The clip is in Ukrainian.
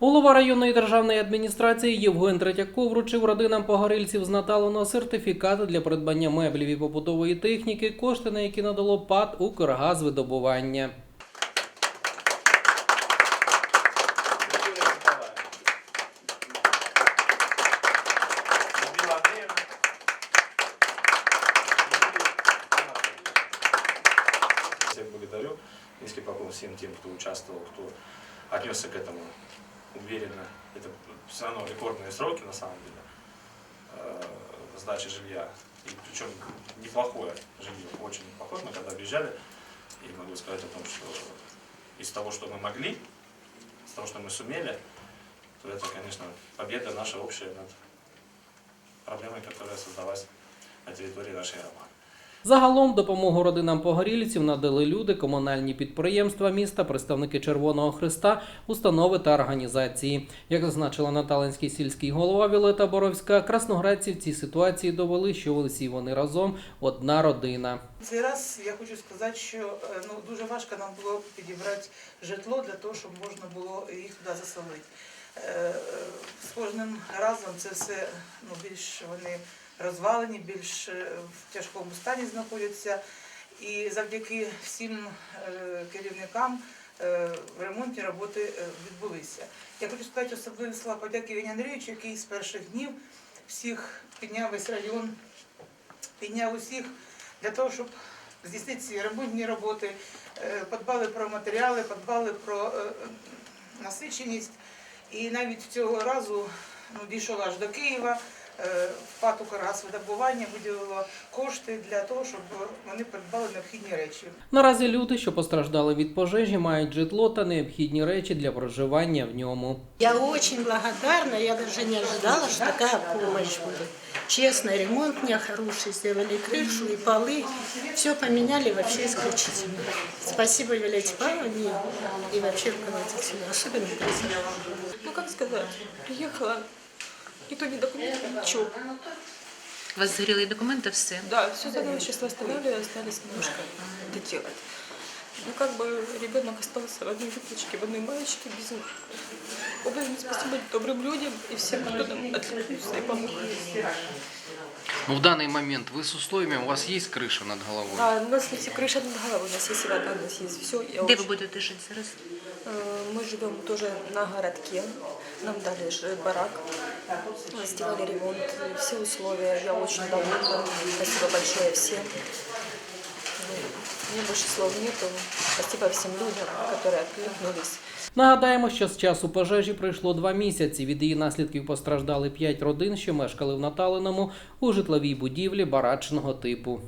Голова районної державної адміністрації Євген Третьяков вручив родинам погорільців з Наталино сертифікати для придбання меблів і побутової техніки, кошти на які надало ПАД «Укргазвидобування». Всех благодарю. Низкий поклон всем тем, кто участвовал, кто отнесся к этому уверенно. Это все равно рекордные сроки на самом деле э, сдачи жилья. И причем неплохое жилье, очень неплохое. Мы когда объезжали, и могу сказать о том, что из того, что мы могли, из того, что мы сумели, то это, конечно, победа наша общая над проблемой, которая создалась на территории нашей громады. Загалом допомогу родинам погорільців надали люди, комунальні підприємства міста, представники Червоного Христа, установи та організації. Як зазначила Наталинський сільський голова Вілета Боровська, красноградці в цій ситуації довели, що усі вони разом одна родина. Цей раз я хочу сказати, що е, ну, дуже важко нам було підібрати житло для того, щоб можна було їх туди заселити. Е, е, З кожним разом це все ну, більш вони розвалені, більш е, в тяжкому стані знаходяться. І завдяки всім е, керівникам е, ремонтні роботи е, відбулися. Я хочу сказати особливі слова подяки Євгенію Андрійовичу, який з перших днів всіх підняв весь район, підняв усіх для того, щоб здійснити ці ремонтні роботи, подбали про матеріали, подбали про насиченість. І навіть цього разу ну, дійшов аж до Києва. Е, ПАТ «Укргазвидобування» виділило кошти для того, щоб вони придбали необхідні речі. Наразі люди, що постраждали від пожежі, мають житло та необхідні речі для проживання в ньому. Я очень благодарна, я даже не ожидала, что такая помощь будет. Честно, ремонт мне хороший, сделали крышу и полы, все поменяли вообще исключительно. Спасибо Виолетте Павловне и вообще руководителю, особенно президенту. Ну как сказать, приехала, и то не документы, ничего. У вас сгорели документы все? Да, все заново сейчас восстанавливали, остались немножко доделать. Ну как бы ребенок остался в одной юбочке, в одной маечке, без Огромное спасибо добрым людям и всем, кто нам откликнулся и помог. Ну, в даний момент ви з условиями, у вас є криша над головою? А, у нас не все крыша над головой, у нас есть вода, у нас есть все. Де ви будете жити зараз? Мы живем тоже на городке, нам дали барак, сделали ремонт, все условия, я очень довольна, спасибо большое всем. Ну, Мне больше слов нету, спасибо всем людям, которые откликнулись. Нагадаємо, що з часу пожежі пройшло два місяці. Від її наслідків постраждали п'ять родин, що мешкали в Наталиному у житловій будівлі барачного типу.